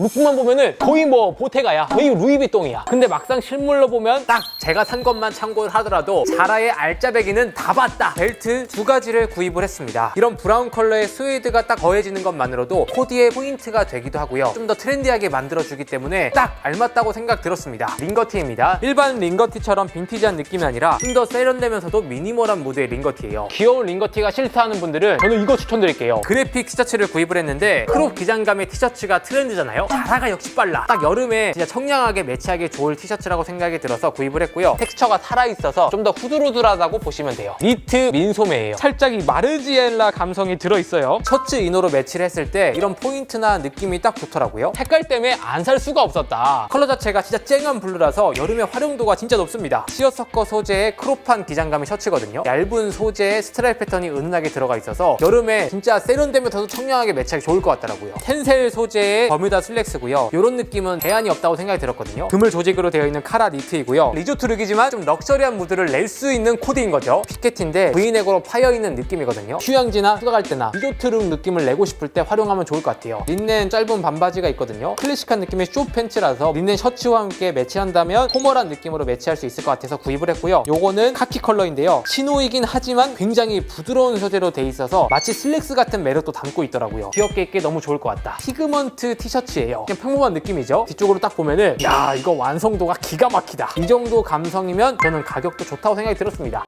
룩만 보면은 거의 뭐 보테가야. 거의 루이비통이야. 근데 막상 실물로 보면 딱 제가 산 것만 참고를 하더라도 자라의 알짜배기는 다 봤다. 벨트 두 가지를 구입을 했습니다. 이런 브라운 컬러의 스웨이드가 딱 더해지는 것만으로도 코디의 포인트가 되기도 하고요. 좀 더 트렌디하게 만들어주기 때문에 딱 알맞다고 생각 들었습니다. 링거티입니다. 일반 링거티처럼 빈티지한 느낌이 아니라 좀 더 세련되면서도 미니멀한 무드의 링거티예요. 귀여운 링거티가 싫다 하는 분들은 저는 이거 추천드릴게요. 그래픽 티셔츠를 구입을 했는데 크롭 기장감의 티셔츠가 트렌드잖아요 자라가 역시 빨라. 딱 여름에 진짜 청량하게 매치하기 좋을 티셔츠라고 생각이 들어서 구입을 했고요. 텍스처가 살아있어서 좀 더 후두루두하다고 보시면 돼요. 니트 민소매예요. 살짝 이 마르지엘라 감성이 들어있어요. 셔츠 이너로 매치를 했을 때 이런 포인트나 느낌이 딱 좋더라고요. 색깔 때문에 안 살 수가 없었다. 컬러 자체가 진짜 쨍한 블루라서 여름에 활용도가 진짜 높습니다. 시어서커 소재의 크롭한 기장감의 셔츠거든요. 얇은 소재에 스트라이프 패턴이 은은하게 들어가 있어서 여름에 진짜 세련되면서도 청량하게 매치하기 좋을 것 같더라고요. 텐셀 소재의 버뮤다 슬랙 스고요. 이런 느낌은 제한이 없다고 생각이 들었거든요. 그물 조직으로 되어 있는 카라 니트이고요. 리조트 룩이지만 좀 럭셔리한 무드를 낼 수 있는 코디인 거죠. 피켓인데 V넥으로 파여 있는 느낌이거든요. 휴양지나 휴가 갈 때나 리조트 룩 느낌을 내고 싶을 때 활용하면 좋을 것 같아요. 린넨 짧은 반바지가 있거든요. 클래식한 느낌의 쇼 팬츠라서 린넨 셔츠와 함께 매치한다면 포멀한 느낌으로 매치할 수 있을 것 같아서 구입을 했고요. 요거는 카키 컬러인데요. 신호이긴 하지만 굉장히 부드러운 소재로 돼 있어서 마치 슬랙스 같은 매력도 담고 있더라고요. 귀엽게 입기 너무 좋을 것 같다. 피그먼트 티셔츠 예요. 그냥 평범한 느낌이죠? 뒤쪽으로 딱 보면은 야 이거 완성도가 기가 막히다. 이 정도 감성이면 저는 가격도 좋다고 생각이 들었습니다